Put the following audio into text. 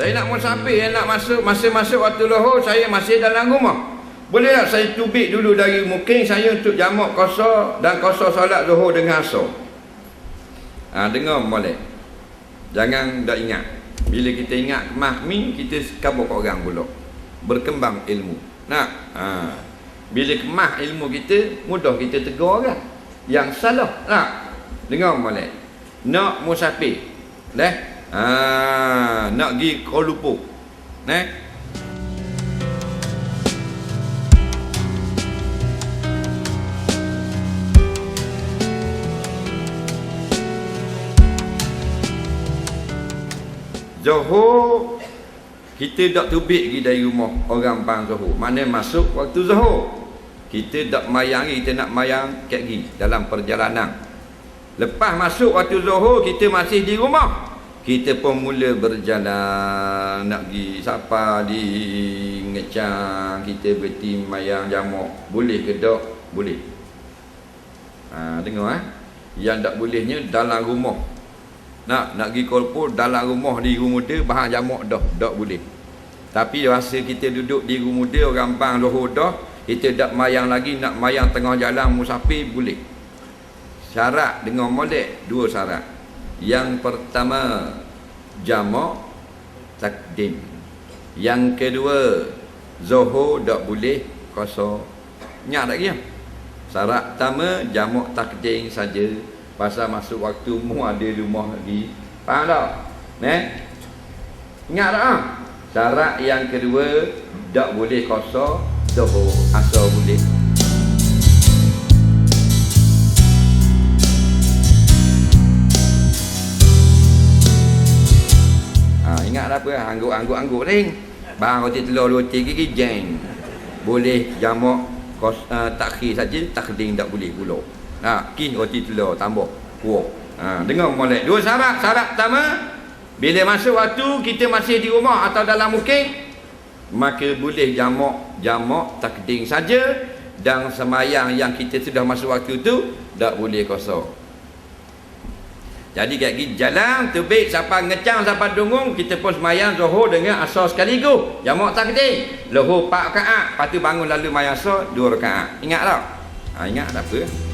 Saya nak musafir, nak masuk, masa-masa waktu lohor, saya masih dalam rumah. Boleh tak saya tubik dulu dari mukim saya untuk jamak kosor dan kosor solat lohor dengan asar? Ha, dengar boleh. Jangan tak ingat. Bila kita ingat kemah mi, kita kabur ke orang pula. Berkembang ilmu. Nak? Ha. Bila kemah ilmu kita, mudah kita tegur orang. Yang salah. Nak? Dengar boleh. Nak musafir. Leh? Ha, nak pergi Kuala Lumpur. Neh? Johor kita tak tubik pergi dari rumah orang bang Johor. Mana masuk waktu Johor. Kita tak mayang kita nak mayang kat pergi dalam perjalanan. Lepas masuk waktu Johor kita masih di rumah. Kita pun mula berjalan nak pergi siapa di ngecang kita berhenti mayang jamak. Boleh ke tak? Boleh. Ha, dengar eh. Yang tak bolehnya dalam rumah nak nak pergi Kuala dalam rumah di rumah muda bahan jamak dah tak boleh tapi rasa kita duduk di rumah muda orang bang lohor dah kita tak mayang lagi nak mayang tengah jalan musafir boleh syarat dengan molek dua syarat yang pertama jamak takdim yang kedua zohor tak boleh kosong nyak tak ya syarat pertama jamak takdim saja Pasal masuk waktu mu ada rumah lagi. Faham tak? Ne? Ingat tak? Syarat yang kedua, tak boleh kosong, doho asal boleh. Ingat apa? Angguk-angguk-angguk ring. Bang roti telur roti gigi jeng. Boleh jamak kos uh, takhir saja, takdim tak boleh pula. Ha, ki roti telur tambah kuah. Ha, dengar molek. Dua syarat. Syarat pertama, bila masuk waktu kita masih di rumah atau dalam mukim, maka boleh jamak jamak takding saja dan semayang yang kita sudah masuk waktu itu tak boleh kosong. Jadi kat gigi jalan tubik siapa ngecang siapa dungung kita pun semayang zuhur dengan asar sekaligus. Jamak takding. Lohur 4 rakaat, lepas tu bangun lalu mayang asar 2 rakaat. Ingat tak? Ha, ingat tak apa?